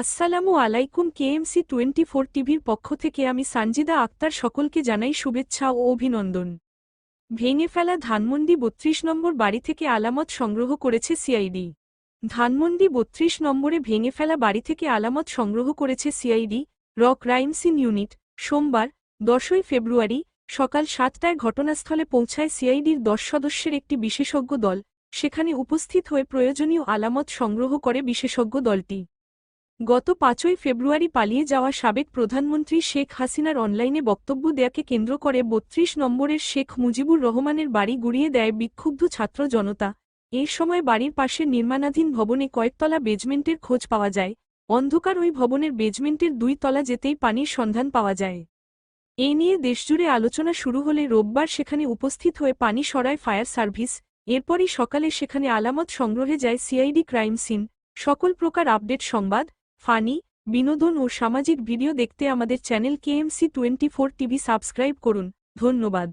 আসসালামু আলাইকুম KMC twenty four টিভির পক্ষ থেকে আমি সানজিদা আক্তার সকলকে জানাই শুভেচ্ছা ও অভিনন্দন। ভেঙে ফেলা ধানমন্ডি বত্রিশ নম্বর বাড়ি থেকে আলামত সংগ্রহ করেছে সিআইডি। ধানমন্ডি বত্রিশ নম্বরে ভেঙে ফেলা বাড়ি থেকে আলামত সংগ্রহ করেছে সিআইডি র ক্রাইমসিন ইউনিট। সোমবার, দশই ফেব্রুয়ারি, সকাল সাতটায় ঘটনাস্থলে পৌঁছায় সিআইডির দশ সদস্যের একটি বিশেষজ্ঞ দল। সেখানে উপস্থিত হয়ে প্রয়োজনীয় আলামত সংগ্রহ করে বিশেষজ্ঞ দলটি। গত পাঁচই ফেব্রুয়ারি পালিয়ে যাওয়া সাবেক প্রধানমন্ত্রী শেখ হাসিনার অনলাইনে বক্তব্য দেয়াকে কেন্দ্র করে বত্রিশ নম্বরের শেখ মুজিবুর রহমানের বাড়ি গুড়িয়ে দেয় বিক্ষুব্ধ ছাত্র জনতা। এই সময় বাড়ির পাশে নির্মাণাধীন ভবনে কয়েকতলা বেজমেন্টের খোঁজ পাওয়া যায়। অন্ধকার ওই ভবনের বেজমেন্টের দুই তলা যেতেই পানির সন্ধান পাওয়া যায়। এ নিয়ে দেশজুড়ে আলোচনা শুরু হলে রোববার সেখানে উপস্থিত হয়ে পানি সরায় ফায়ার সার্ভিস, এরপরই সকালে সেখানে আলামত সংগ্রহে যায় সিআইডি ক্রাইম সিন। সকল প্রকার আপডেট সংবাদ ফানি, বিনোদন ও সামাজিক ভিডিও দেখতে আমাদের channel KMC twenty four TV subscribe করুন। ধন্যবাদ।